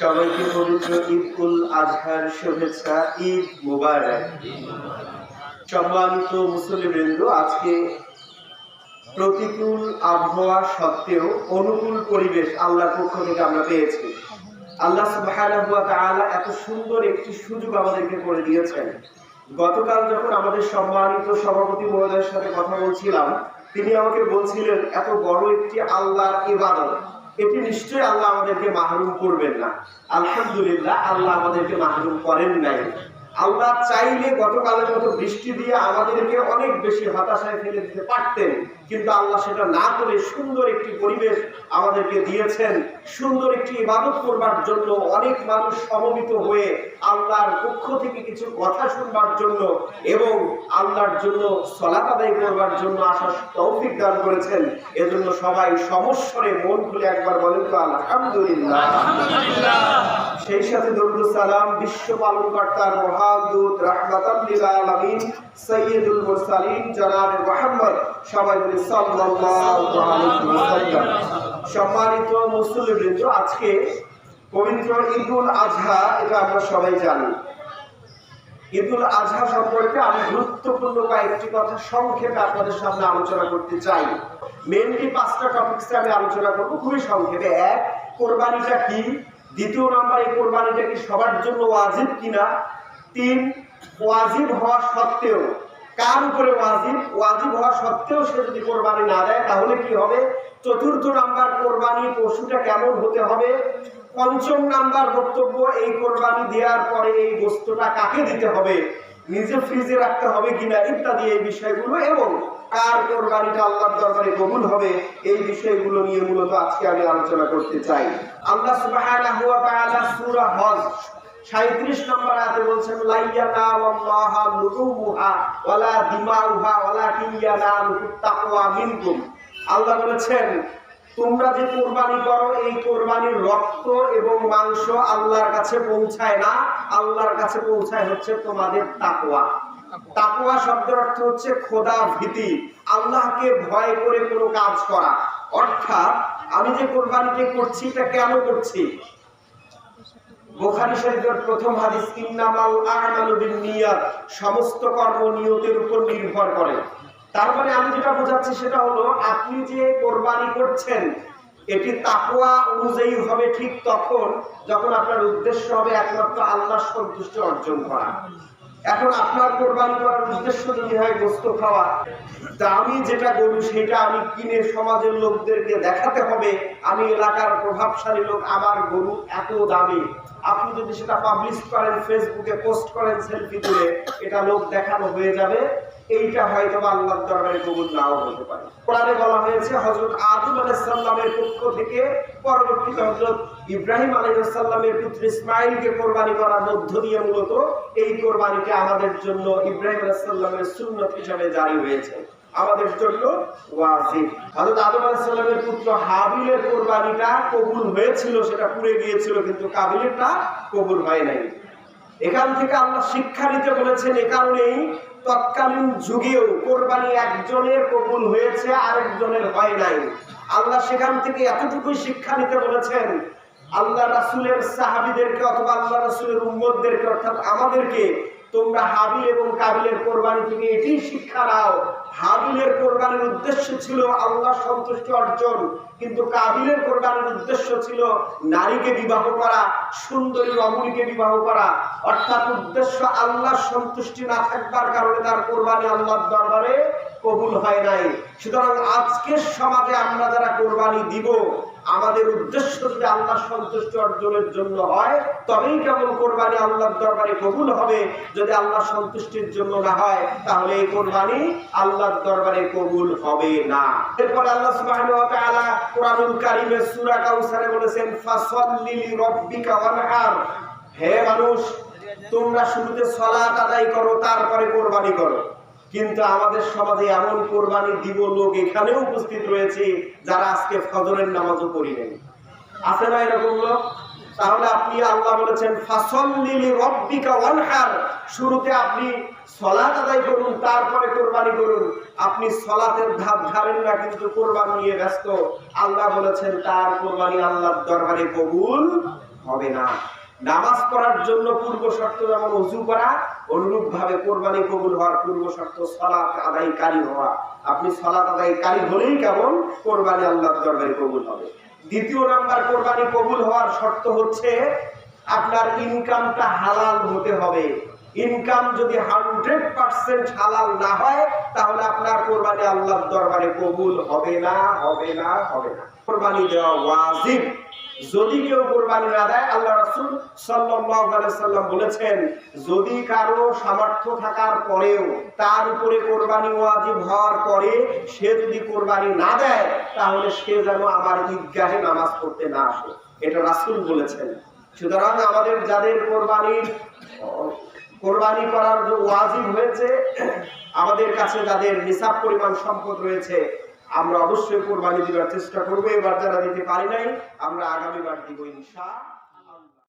সবাইকে পবিত্র ঈদ উল আজহার শুভেচ্ছা, ঈদ মুবারক। সম্মানিত মুসলিমবৃন্দ, আজকে প্রতিকূল আবহাওয়া সত্ত্বেও অনুকূল পরিবেশ আল্লাহর পক্ষ থেকে আমরা পেয়েছি। আল্লাহ তাআলা এত সুন্দর একটি সুযোগ আমাদেরকে করে দিয়েছেন। গতকাল যখন আমাদের সম্মানিত সভাপতি মহোদয়ের সাথে কথা বলছিলাম, তিনি আমাকে বলছিলেন, এত বড় একটি আল্লাহর ইবাদত। এটি নিশ্চয়ই আল্লাহ আমাদেরকে মাহরুম করবেন না। আলহামদুলিল্লাহ আল্লাহ আমাদেরকে মাহরুম করেন নাই। আল্লাহ চাইলে গতকালের মতো বৃষ্টি দিয়ে আমাদেরকে অনেক বেশি হতাশায় ফেলে দিতে পারতেন কিন্তু আল্লাহ সেটা না করে সুন্দর একটি পরিবেশ আমাদেরকে দিয়েছেন। সুন্দর একটি ইবাদত করবার জন্য অনেক মানুষ সমবেত হয়ে আল্লাহর পক্ষ থেকে কিছু কথা শুনবার জন্য এবং আল্লাহর জন্য সলাত আদায় করবার জন্য আসার তৌফিক দান করেছেন। এজন্য সবাই সমস্বরে মন খুলে একবার বলেন তো আলহামদুলিল্লাহ। সেই সাথে দরুদ সালাম বিশ্ব পালনকর্তার মহাদূত সম্মানিত মুসলিমবৃন্দ আজকে পবিত্র ঈদুল আজহা, এটা আমরা সবাই জানি। ঈদুল আজহা সম্পর্কে আমি গুরুত্বপূর্ণ কয়েকটি কথা সংক্ষেপে আপনাদের সামনে আলোচনা করতে চাই। মেনলি পাঁচটা টপিকসে আমি আলোচনা করব, খুবই সংক্ষেপে। এক, কোরবানিটা কি? দ্বিতীয় নাম্বার, এই কোরবানিটা কি সবার জন্য ওয়াজিব কিনা? তিন ওয়াজিব হওয়া সত্ত্বেও, কার উপরে ওয়াজিব? ওয়াজিব হওয়া সত্ত্বেও সে যদি কোরবানি না দেয়, তাহলে কি হবে? চতুর্থ নাম্বার কোরবানি পশুটা কেমন হতে হবে? পঞ্চম নাম্বার বক্তব্য, এই কোরবানি দেওয়ার পরে এই বস্তুটা কাকে দিতে হবে? নিজে ফ্রিজে রাখতে হবে কিনা, ইত্যাদি এই বিষয়গুলো এবং কার কোরবানিটা আল্লাহর দরবারে কবুল হবে, এই বিষয়গুলো নিয়ে মূলত আজকে আমি আলোচনা করতে চাই। আল্লাহ ওয়া সূরা হজ 37 নম্বর আয়াতে বলছেন, লাইয়ানা লুহুমুহা ওয়ালা দিমাউহা ওয়ালাকিন ইয়ানালুহুত তাকওয়া মিনকুম। আল্লাহ বলেছেন, তোমরা যে করো, এই রক্ত এবং মাংস আল্লাহর কাছে পৌঁছায় না। আল্লাহর কাছে পৌঁছায় হচ্ছে তোমাদের তাকওয়া। তাকওয়া শব্দের অর্থ হচ্ছে খোদা ভীতি, আল্লাহকে ভয় করে কোনো কাজ করা। অর্থাৎ, আমি যে কোরবানিটি করছি, এটা কেন করছি? বোখারি শরীফের প্রথম হাদিস, ইন্নামাল সমস্ত কর্ম নিয়তের উপর নির্ভর করে। তার মানে আমি যেটা বোঝাচ্ছি সেটা হলো, আপনি যে কোরবানি করছেন, এটি তাকওয়া অনুযায়ী হবে ঠিক তখন, যখন আপনার উদ্দেশ্য হবে একমাত্র আল্লাহ সন্তুষ্টি অর্জন করা। এখন আপনার কোরবানি করার উদ্দেশ্য যদি হয় গোস্ত খাওয়া দামি যেটা গরু সেটা আমি কিনে সমাজের লোকদেরকে দেখাতে হবে। আমি এলাকার প্রভাবশালী লোক, আমার গরু এত দামি। আপনি যদি সেটা পাবলিশ করেন ফেসবুকে পোস্ট করেন সেলফি তুলে, এটা লোক দেখানো হয়ে যাবে। এইটা হয়তো আল্লাহর দরবারে কবুল নাও হতে পারে। কোরআনে বলা হয়েছে, হযরত আদম আলাইহিস সালামের থেকে পরবর্তীতে হযরত ইব্রাহিম আলাইহিস সালামের পুত্র ইসমাঈলকে কোরবানি করার মধ্য দিয়ে মূলত এই কোরবানিটা আমাদের জন্য ইব্রাহিম আলাইহিস সালামের হিসাবে জারি হয়েছে। আমাদের জন্য ওয়াজিব। আদম আলাইহিস পুত্র হাবিলের কোরবানিটা কবুল হয়েছিল, সেটা পুড়ে গিয়েছিল, কিন্তু কাবিলেরটা কবুল হয় নাই। এখান থেকে আল্লাহ শিক্ষা নিতে বলেছেন এ কারণেই তৎকালীন যুগেও কোরবানি একজনের কবুল হয়েছে, আরেকজনের হয় নাই। আল্লাহ সেখান থেকে এতটুকুই শিক্ষা নিতে বলেছেন, আল্লাহ রাসুলের সাহাবিদেরকে অথবা আল্লাহ রাসুলের উম্মদদেরকে অর্থাৎ আমাদেরকে তোমরা হাবিল এবং কাবিলের কোরবানি থেকে এটি শিক্ষা নাও। হাবিলের কোরবানির উদ্দেশ্য ছিল আল্লাহ সন্তুষ্টি অর্জন, কিন্তু কাবিলের কোরবানির উদ্দেশ্য ছিল নারীকে বিবাহ করা, সুন্দরী রমণীকে বিবাহ করা। অর্থাৎ উদ্দেশ্য আল্লাহ সন্তুষ্টি না থাকবার কারণে তার কোরবানি আল্লাহর দরবারে কবুল হয় নাই। সুতরাং আজকের সমাজে আমরা যারা কোরবানি দিব আমাদের উদ্দেশ্য যদি আল্লাহ সন্তুষ্টি অর্জনের জন্য হয়, তবেই কেবল কোরবানি আল্লাহর দরবারে কবুল হবে। যদি আল্লাহ সন্তুষ্টির জন্য না হয়, তাহলে এই কোরবানি আল্লাহর দরবারে কবুল হবে না। এরপর আল্লাহ সুবহানাহু কোরআনুল কারীমের সূরা কাউসারে বলেছেন হে মানুষ, তোমরা শুরুতে সালাত আদায় করো, তারপরে কোরবানি করো। কিন্তু আমাদের সমাজে এমন কোরবানি দিব লোক এখানেও উপস্থিত রয়েছে যারা আজকে ফজরের নামাজও নেই। আছে না এরকম লোক? তাহলে আপনি আল্লাহ বলেছেন রব্বিকা ওয়ানহার। শুরুতে আপনি সলাত আদায় করুন, তারপরে কোরবানি করুন। আপনি সলাতের ধাপ ধারেন না, কিন্তু কোরবানি নিয়ে ব্যস্ত। আল্লাহ বলেছেন, তার কোরবানি আল্লাহর দরবারে কবুল হবে না। নামাজ পড়ার জন্য পূর্ব শর্ত যেমন অজু করা অনুরূপ ভাবে কোরবানি কবুল হওয়ার পূর্ব শর্ত সলাৎ আদায়কারী হওয়া। আপনি সলাৎ আদায়কারী হলেই কেমন? কোরবানি আল্লাহর দরবারে কবুল হবে। দ্বিতীয় নাম্বার, কোরবানি কবুল হওয়ার শর্ত হচ্ছে আপনার ইনকামটা হালাল হতে হবে। ইনকাম যদি হান্ড্রেড পার্সেন্ট হালাল না হয়, তাহলে আপনার কোরবানি আল্লাহর দরবারে কবুল হবে না হবে না হবে না। কোরবানি দেওয়া ওয়াজিব। যদি কেউ কোরবানি না দেয় আল্লাহ রাসূল সাল্লাম বলেছেন, যদি কারও সামর্থ্য থাকার পরেও তার উপরে কোরবানি ওয়াজিব হওয়ার পরে সে যদি কোরবানি না দেয়, তাহলে সে যেন আমার ঈদগাহে নামাজ পড়তে না আসে। এটা রাসূল বলেছেন। সুতরাং আমাদের যাদের কোরবানির কোরবানি করার ওয়াজিব হয়েছে, আমাদের কাছে যাদের নিসাব পরিমাণ সম্পদ রয়েছে আমরা অবশ্যই কোরবানি দেওয়ার চেষ্টা করব, এবার যারা দিতে পারি নাই, আমরা আগামীবার দিব ইনশা।